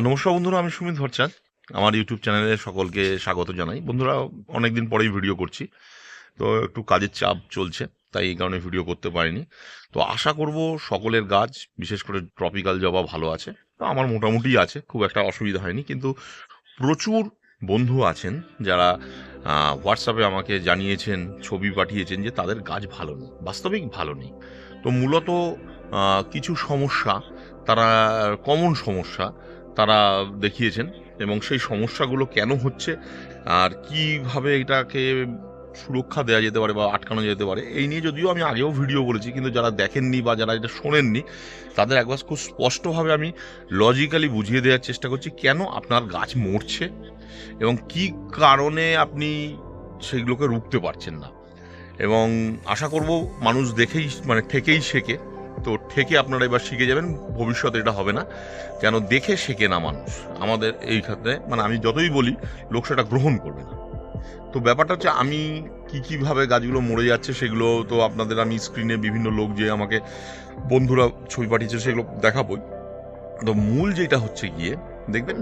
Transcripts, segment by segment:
নমস্কার বন্ধুরা, আমি সুমিত ভট্টাচার আমার ইউটিউব চ্যানেলে সকলকে স্বাগত জানাই। বন্ধুরা, অনেকদিন পরেই ভিডিও করছি, তো একটু কাজের চাপ চলছে, তাই এই কারণে ভিডিও করতে পারিনি। তো আশা করব সকলের গাছ বিশেষ করে ট্রপিক্যাল জবা ভালো আছে। তো আমার মোটামুটি আছে, খুব একটা অসুবিধা হয়নি, কিন্তু প্রচুর বন্ধু আছেন যারা হোয়াটসঅ্যাপে আমাকে জানিয়েছেন, ছবি পাঠিয়েছেন যে তাদের গাছ ভালো নেই, বাস্তবিক ভালো নেই। তো মূলত কিছু সমস্যা, তারা কমন সমস্যা তারা দেখিয়েছেন এবং সেই সমস্যাগুলো কেন হচ্ছে আর কীভাবে এটাকে সুরক্ষা দেওয়া যেতে পারে বা আটকানো যেতে পারে, এই নিয়ে যদিও আমি আগেও ভিডিও বলেছি, কিন্তু যারা দেখেননি বা যারা এটা শোনেননি, তাদের একবার খুব স্পষ্টভাবে আমি লজিক্যালি বুঝিয়ে দেওয়ার চেষ্টা করছি, কেন আপনার গাছ মরছে এবং কি কারণে আপনি সেগুলোকে রুখতে পারছেন না। এবং আশা করব মানুষ দেখেই মানে থেকেই শেখে তো ঠেকে আপনারা এবার শিখে যাবেন, ভবিষ্যতে এটা হবে না। কেন দেখে শেখে না মানুষ। আমাদের এই ক্ষেত্রে মানে আমি যতই বলি, লোক সেটা গ্রহণ করবে না। তো ব্যাপারটা হচ্ছে, আমি কি কীভাবে গাছগুলো মরে যাচ্ছে সেগুলো তো আপনাদের আমি স্ক্রিনে বিভিন্ন লোক যে আমাকে বন্ধুরা ছবি পাঠিয়েছে সেগুলো দেখাবই। তো মূল যেটা হচ্ছে গিয়ে, দেখবেন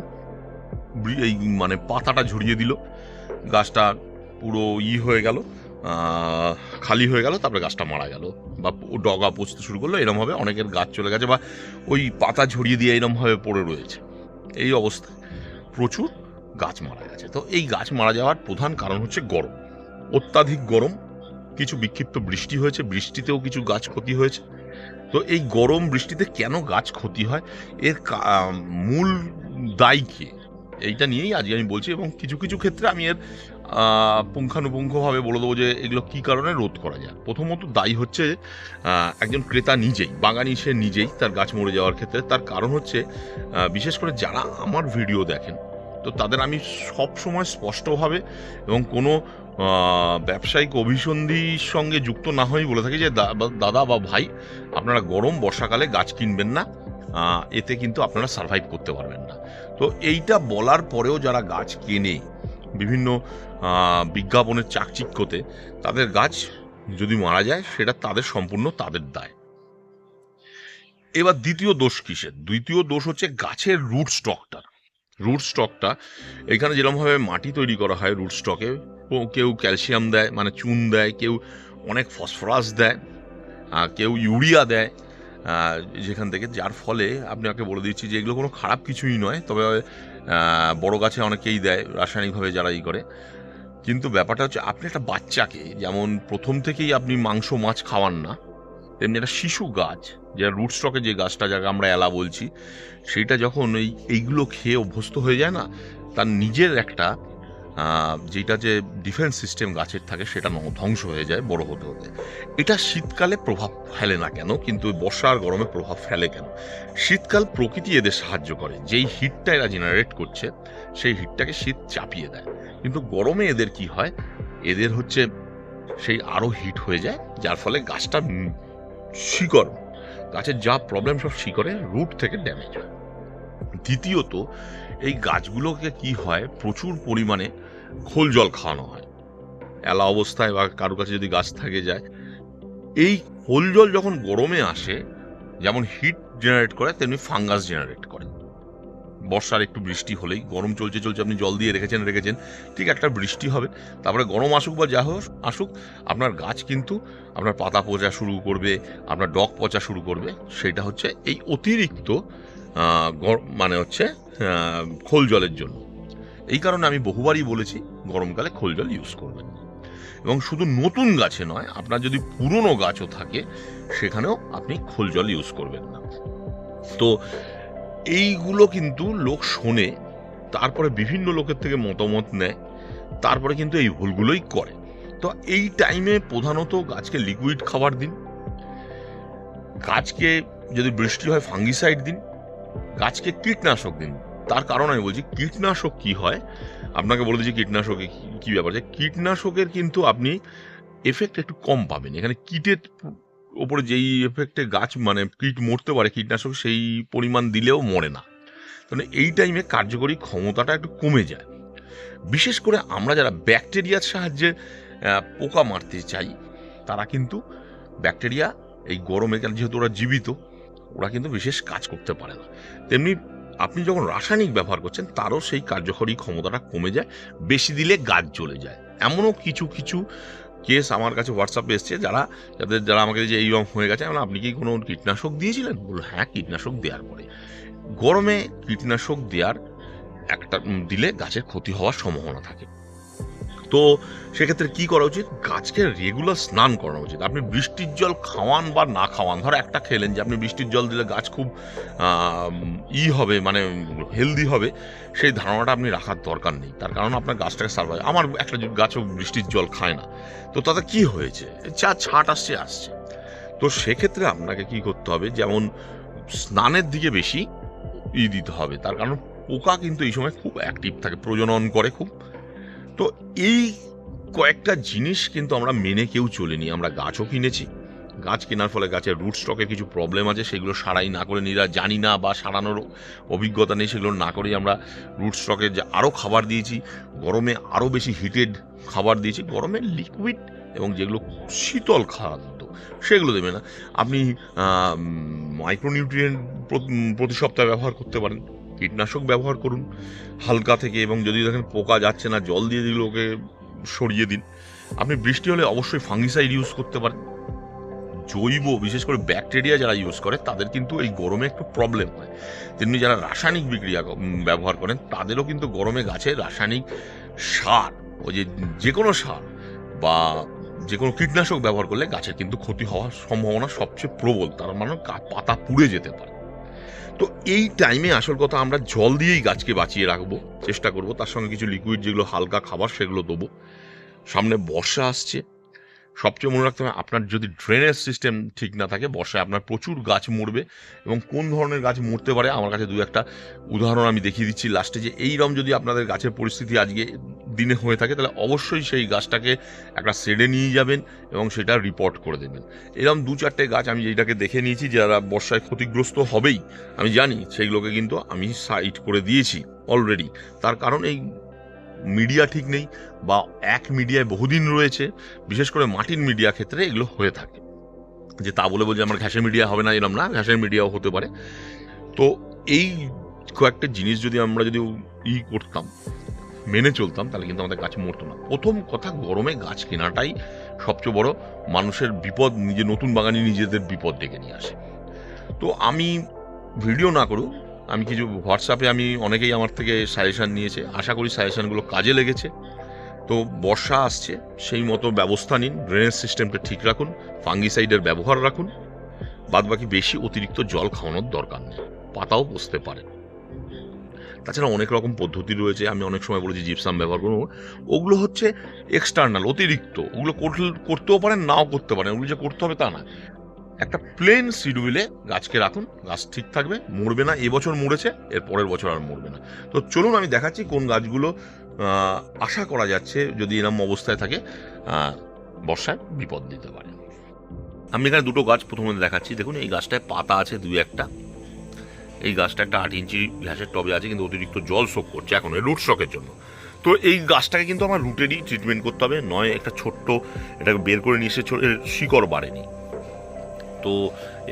এই মানে পাতাটা ঝরিয়ে দিল, গাছটা পুরো ই হয়ে গেল খালি হয়ে গেল, তারপরে গাছটা মারা গেল। বা ডগা পচতে শুরু করল এরমভাবে অনেকের গাছ চলে গেছে বা ওই পাতা ঝরিয়ে দিয়ে এরমভাবে পড়ে রয়েছে। এই অবস্থায় প্রচুর গাছ মারা গেছে। তো এই গাছ মারা যাওয়ার প্রধান কারণ হচ্ছে গরম। অত্যাধিক গরম, কিছু বিক্ষিপ্ত বৃষ্টি হয়েছে, বৃষ্টিতেও কিছু গাছ ক্ষতি হয়েছে। তো এই গরম বৃষ্টিতে কেন গাছ ক্ষতি হয়? এর মূল দায়ী কে? এইটা নিয়েই আজকে আমি বলছি এবং কিছু কিছু ক্ষেত্রে আমি এর পুঙ্খানুপুঙ্খভাবে বলে দেবো যে এগুলো কী কারণে রোধ করা যায়? প্রথমত দায়ী হচ্ছে একজন ক্রেতা নিজেই, বাগানি সে নিজেই তার গাছ মরে যাওয়ার ক্ষেত্রে। তার কারণ হচ্ছে বিশেষ করে যারা আমার ভিডিও দেখেন, তো তাদের আমি সব সময় স্পষ্টভাবে এবং কোনো ব্যবসায়িক অভিসন্ধির সঙ্গে যুক্ত না হয়েই বলে থাকি যে দাদা বা ভাই, আপনারা গরম বর্ষাকালে গাছ কিনবেন না এতে কিন্তু আপনারা সার্ভাইভ করতে পারবেন না। তো এইটা বলার পরেও যারা গাছ কেনে বিভিন্ন বিজ্ঞাপনের চাকচিক্যতে তাদের গাছ যদি মারা যায়, সেটা তাদের সম্পূর্ণ তাদের দায়। এবার দ্বিতীয় দোষ কিসের? দ্বিতীয় দোষ হচ্ছে গাছের রুট স্টকটার রুট স্টকটা, এখানে যেরকমভাবে মাটি তৈরি করা হয় রুট স্টকে কেউ ক্যালসিয়াম দেয় মানে চুন দেয়, কেউ অনেক ফসফরাস দেয় কেউ ইউরিয়া দেয় যেখান থেকে, যার ফলে আপনাকে বলে দিচ্ছি যে এগুলো কোনো খারাপ কিছুই নয়, তবে বড় গাছে অনেকেই দেয়, রাসায়নিকভাবে যারা ই করে। কিন্তু ব্যাপারটা হচ্ছে, আপনি একটা বাচ্চাকে, যেমন প্রথম থেকেই আপনি মাংস, মাছ খাওয়ান না, তেমনি একটা শিশু গাছ, যে রুট স্টকে যে গাছটা যাকে আমরা এলা বলছি, সেইটা যখন এই, এইগুলো খেয়ে অভ্যস্ত হয়ে যায় না, তার নিজের একটা যেটা যে ডিফেন্স সিস্টেম গাছের থাকে সেটা ধ্বংস হয়ে যায়, বড় হতে হতে। এটা শীতকালে প্রভাব ফেলে না কেন? কিন্তু বর্ষা আর গরমে প্রভাব ফেলে কেন? শীতকাল প্রকৃতি এদের সাহায্য করে। যেই হিটটা এরা জেনারেট করছে, সেই হিটটাকে শীত চাপিয়ে দেয়। কিন্তু গরমে এদের কি হয়? এদের হচ্ছে সেই আরও হিট হয়ে যায়, যার ফলে গাছটা শিকড়, গাছের যা প্রবলেম সব শিকড়ে রুট থেকে ড্যামেজ হয়। দ্বিতীয়ত, এই গাছগুলোকে কি হয়? প্রচুর পরিমাণে খোল জল খাওয়ানো হয়। এলা অবস্থায় বা কারও কাছে যদি গাছ থাকে যায়, এই খোল জল যখন গরমে আসে, যেমন হিট জেনারেট করে, তেমনি ফাঙ্গাস জেনারেট করে। বর্ষার একটু বৃষ্টি হলেই, গরম চলছে চলছে আপনি জল দিয়ে রেখেছেন রেখেছেন, ঠিক একটা বৃষ্টি হবে, তারপরে গরম আসুক বা যা হোক, আসুক, আপনার গাছ কিন্তু আপনার পাতা পচা শুরু করবে, আপনার ডগ পচা শুরু করবে, সেটা হচ্ছে এই অতিরিক্ত মানে হচ্ছে খোল জলের জন্য। এই কারণে আমি বহুবারই বলেছি, গরমকালে খোল জল ইউজ করবেন এবং শুধু নতুন গাছে নয়, আপনার যদি পুরনো গাছও থাকে, সেখানেও আপনি খোল জল ইউজ করবেন না। তো এইগুলো কিন্তু লোক শোনে, তারপরে বিভিন্ন লোকের থেকে মতামত নেয়, তারপরে কিন্তু এই ভুলগুলোই করে। তো এই টাইমে প্রধানত গাছকে লিকুইড খাবার দিন। গাছকে যদি বৃষ্টি হয় ফাঙ্গিসাইড দিন। গাছকে কীটনাশক দিন। তার কারণ আমি বলছি, কীটনাশক কি হয়? আপনাকে বলে দিচ্ছি কীটনাশকে কি- ব্যাপার? যে কীটনাশকের কিন্তু আপনি এফেক্ট একটু কম পাবেন। এখানে কীটের ওপরে যেই এফেক্টে গাছ মানে কীট মরতে পারে, কীটনাশক সেই পরিমাণ দিলেও মরে না। তাহলে এই টাইমে কার্যকরী ক্ষমতাটা একটু কমে যায়। বিশেষ করে আমরা যারা ব্যাকটেরিয়ার সাহায্যে পোকা মারতে চাই, তারা কিন্তু ব্যাকটেরিয়া এই গরমে যেহেতু ওরা জীবিত ওরা কিন্তু বিশেষ কাজ করতে পারে না। তেমনি আপনি যখন রাসায়নিক ব্যবহার করছেন তারও সেই কার্যকরী ক্ষমতাটা কমে যায় বেশি দিলে গাছ জ্বলে যায়। এমনও কিছু কিছু কেস আমার কাছে হোয়াটসঅ্যাপে এসছে যারা যাদের যারা আমাকে যে এইরকম হয়ে গেছে বললাম, আপনি কি কোনো কীটনাশক দিয়েছিলেন? বলল হ্যাঁ কীটনাশক দেওয়ার পরে। গরমে কীটনাশক দেওয়ার একটা দিলে গাছের ক্ষতি হওয়ার সম্ভাবনা থাকে। তো সেক্ষেত্রে কি করা উচিত? গাছকে রেগুলার স্নান করানো উচিত। আপনি বৃষ্টির জল খাওয়ান বা না খাওয়ান, ধরো একটা খেলেন যে আপনি বৃষ্টির জল দিলে গাছ খুব ই হবে মানে হেলদি হবে, সেই ধারণাটা আপনি রাখার দরকার নেই। তার কারণ আপনার গাছটাকে সার্ভাইভ আমার একটা গাছও বৃষ্টির জল খায় না, তো তাতে কি হয়েছে? যা ছাট আসছে আসছে। তো সেক্ষেত্রে আপনাকে কি করতে হবে, যেমন স্নানের দিকে বেশি ই দিতে হবে। তার কারণ পোকা কিন্তু এই সময় খুব অ্যাক্টিভ থাকে, প্রজনন করে খুব। তো এই কয়েকটা জিনিস কিন্তু আমরা মেনে কেউ চলিনি। আমরা গাছও কিনেছি। গাছ কেনার ফলে গাছের রুট স্টকে কিছু প্রবলেম আছে, সেগুলো সারাই না করে নিরা জানি না বা সারানোর অভিজ্ঞতা নেই, সেগুলো না করেই আমরা রুট স্টকে যে আরও খাবার দিয়েছি। গরমে আরও বেশি হিটেড খাবার দিয়েছি। গরমে লিকুইড এবং যেগুলো শীতল খাদ্য, সেগুলো দেবে না। আপনি মাইক্রোনিউট্রিয়েন্ট প্রতি সপ্তাহে ব্যবহার করতে পারেন। কীটনাশক ব্যবহার করুন, হালকা থেকে এবং যদি দেখেন পোকা যাচ্ছে না, জল দিয়ে দিলে ওকে, সরিয়ে দিন। আপনি বৃষ্টি হলে অবশ্যই ফাঙ্গিসাইড ইউজ করতে পারেন। জৈব, বিশেষ করে ব্যাকটেরিয়া যারা ইউজ করে, তাদের কিন্তু এই গরমে একটু প্রবলেম হয়। তেমনি যারা রাসায়নিক বিক্রিয়া ব্যবহার করেন, তাদেরও কিন্তু গরমে গাছে রাসায়নিক সার, ওই যে যে কোনো সার বা যে কোনো কীটনাশক ব্যবহার করলে গাছের কিন্তু ক্ষতি হওয়ার সম্ভাবনা সবচেয়ে প্রবল। তার মানে পাতা পুড়ে যেতে পারে। তো এই টাইমে আসল কথা আমরা জল দিয়েই গাছকে বাঁচিয়ে রাখব, চেষ্টা করব, তার সঙ্গে কিছু লিকুইড যেগুলো হালকা খাবার সেগুলো দেবো। সামনে বর্ষা আসছে সবচেয়ে মনে রাখতে হবে, আপনার যদি ড্রেনেজ সিস্টেম ঠিক না থাকে বর্ষায় আপনার প্রচুর গাছ মরবে এবং কোন ধরনের গাছ মরতে পারে, আমার কাছে দু একটা উদাহরণ আমি দেখিয়ে দিচ্ছি লাস্টে যে এইরকম যদি আপনাদের গাছের পরিস্থিতি আজকে দিনে হয়ে থাকে, তাহলে অবশ্যই সেই গাছটাকে একটা শেডে নিয়ে যাবেন এবং সেটা রিপোর্ট করে দেবেন। এরকম দু চারটে গাছ আমি যেটাকে দেখে নিয়েছি, যারা বর্ষায় ক্ষতিগ্রস্ত হবেই, আমি জানি, সেইগুলোকে কিন্তু আমি সাইড করে দিয়েছি অলরেডি তার কারণ এই মিডিয়া ঠিক নেই বা এক মিডিয়ায় বহুদিন রয়েছে, বিশেষ করে মাটির মিডিয়া ক্ষেত্রে এগুলো হয়ে থাকে। যে তা বলে বলছে, আমার ঘ্যাসের মিডিয়া হবে না, এরম না, ঘ্যাসের মিডিয়াও হতে পারে। তো এই কয়েকটা জিনিস যদি আমরা যদি ই করতাম, মেনে চলতাম, তাহলে কিন্তু আমাদের গাছ মরতো না। প্রথম কথা, গরমে গাছ কেনাটাই সবচেয়ে বড় মানুষের বিপদ, নিজে নতুন বাগানে নিজেদের বিপদ ডেকে নিয়ে আসে। তো আমি ভিডিও না করুক আমি কিছু হোয়াটসঅ্যাপে আমি অনেকেই আমার থেকে সাজেশান নিয়েছে। আশা করি সাজেশানগুলো কাজে লেগেছে। তো বর্ষা আসছে, সেই মতো ব্যবস্থা নিন ড্রেনেজ সিস্টেমটা ঠিক রাখুন ফাঙ্গিসাইডের ব্যবহার রাখুন। বাদবাকি বেশি অতিরিক্ত জল খাওয়ানোর দরকার নেই, পাতাও বসতে পারে। তাছাড়া অনেক রকম পদ্ধতি রয়েছে, আমি অনেক সময় বলেছি জিপসাম ব্যবহার করুন ওগুলো হচ্ছে এক্সটার্নাল অতিরিক্ত, ওগুলো করতেও পারেন, নাও করতে পারেন, ওগুলো যে করতে হবে তা না। একটা প্লেন সিডুইলে গাছকে রাখুন, গাছ ঠিক থাকবে, মরবে না, এবছর মরেছে, এর পরের বছর আর মরবে না। তো চলুন আমি দেখাচ্ছি কোন গাছগুলো আশা করা যাচ্ছে যদি এরম অবস্থায় থাকে বর্ষায় বিপদ দিতে পারে। আমি এখানে দুটো গাছ প্রথমে দেখাচ্ছি। দেখুন, এই গাছটায় পাতা আছে দুই একটা। এই গাছটা একটা আট ইঞ্চি ঘাসের টবে আছে, কিন্তু অতিরিক্ত জল শোক করছে এখন রুট শকের জন্য। তো এই গাছটাকে কিন্তু আমার রুটেরই ট্রিটমেন্ট করতে হবে। নয়, একটা ছোট্ট, এটাকে বের করে নিয়ে এসে শিকড় বাড়েনি। তো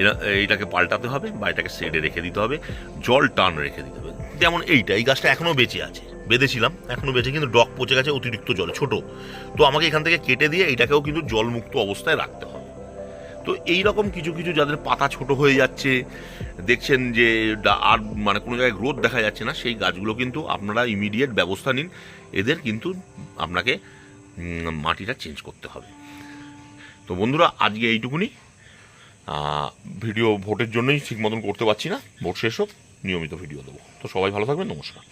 এরা, এইটাকে পাল্টাতে হবে বা এটাকে সেডে রেখে দিতে হবে, জল টান রেখে দিতে হবে। যেমন এইটা এই গাছটা এখনও বেঁচে আছে, বেঁধেছিলাম, এখনও বেঁচে, কিন্তু ডক পচে গেছে, অতিরিক্ত জলে, ছোট। তো আমাকে এখান থেকে কেটে দিয়ে এইটাকেও কিন্তু জলমুক্ত অবস্থায় রাখতে হবে। তো এই রকম কিছু কিছু যাদের পাতা ছোট হয়ে যাচ্ছে, দেখছেন যে আর মানে কোনো জায়গায় গ্রোথ দেখা যাচ্ছে না, সেই গাছগুলো কিন্তু আপনারা ইমিডিয়েট ব্যবস্থা নিন। এদের কিন্তু আপনাকে মাটিটা চেঞ্জ করতে হবে। তো বন্ধুরা, আজকে এইটুকুনি। ভিডিও ভোটের জন্যই ঠিক মতন করতে পারছি না। ভোট শেষ হোক, নিয়মিত ভিডিও দেবো। তো সবাই ভালো থাকবেন, নমস্কার।